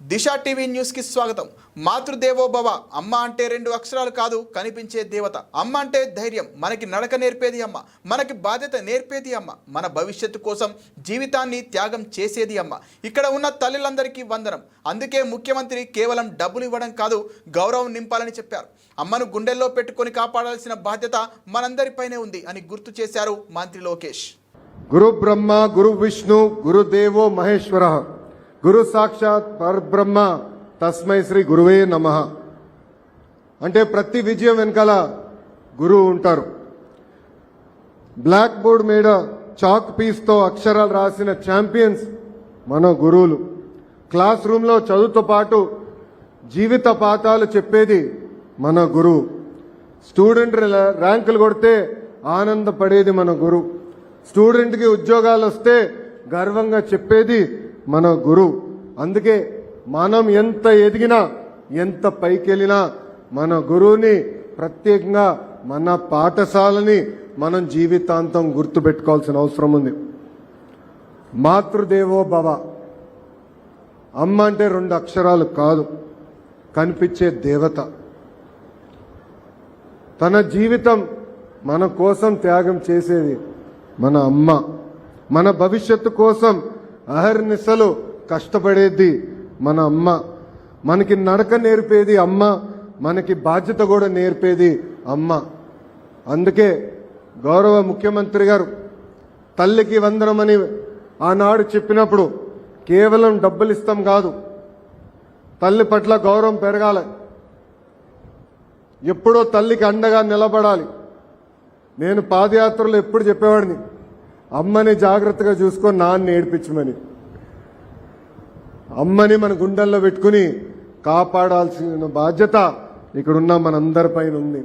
దిశ TV న్యూస్కి స్వాగతం. మాతృదేవో భవ అమ్మ అంటే రెండు అక్షరాలు కాదు కనిపించే దేవత. అమ్మ అంటే ధైర్యం మనకి నడక నేర్పేది అమ్మ మనకి బాధ్యత నేర్పేది అమ్మ మన భవిష్యత్తు కోసం జీవితాన్ని త్యాగం చేసేది అమ్మ. ఇక్కడ ఉన్న తల్లులందరికీ వందనం. అందుకే ముఖ్యమంత్రి కేవలం డబ్బులు ఇవ్వడం కాదు గౌరవం నింపాలని చెప్పారు. అమ్మను గుండెల్లో పెట్టుకొని కాపాడాల్సిన బాధ్యత మనందరిపైనే ఉంది అని గుర్తు చేశారు మంత్రి లోకేష్. గురు బ్రహ్మ గురు విష్ణు గురుదేవో మహేశ్వర. గురు సాక్షాత్ పరబ్రహ్మ తస్మై శ్రీ గురువే నమ. అంటే ప్రతి విజయం వెనకాల గురువు ఉంటారు. బ్లాక్ బోర్డ్ మీద చాక్ పీస్తో అక్షరాలు రాసిన ఛాంపియన్స్ మన గురువులు. క్లాస్ రూమ్లో చదువుతో పాటు జీవిత పాఠాలు చెప్పేది మన గురువు. స్టూడెంట్ ర్యాంకులు కొడితే ఆనందపడేది మన గురువు. స్టూడెంట్కి ఉద్యోగాలు వస్తే గర్వంగా చెప్పేది మన గురువు అందుకే మనం ఎంత ఎదిగినా ఎంత పైకెళ్ళినా మన గురువుని ప్రత్యేకంగా మన పాఠశాలని మనం జీవితాంతం గుర్తుపెట్టుకోవాల్సిన అవసరం ఉంది. మాతృదేవో భవ. అమ్మ అంటే రెండు అక్షరాలు కాదు. కనిపించే దేవత. తన జీవితం మన కోసం త్యాగం చేసేది మన అమ్మ. మన భవిష్యత్తు కోసం అహర్నిశలు కష్టపడేది మన అమ్మ. మనకి నడక నేర్పేది అమ్మ మనకి బాధ్యత కూడా నేర్పేది అమ్మ. అందుకే గౌరవ ముఖ్యమంత్రి గారు తల్లికి వందనమని ఆనాడు చెప్పినప్పుడు కేవలం డబ్బులు ఇస్తాం కాదు తల్లి పట్ల గౌరవం పెరగాలి. ఎప్పుడో తల్లికి అండగా నిలబడాలి. నేను పాదయాత్రలో ఎప్పుడు చెప్పేవాడిని అమ్మని జాగ్రత్తగా చూసుకొని నాన్న ఏడిపించమని అమ్మని మన గుండెల్లో పెట్టుకుని కాపాడాల్సిన బాధ్యత ఇక్కడున్న మనందరిపైన ఉంది.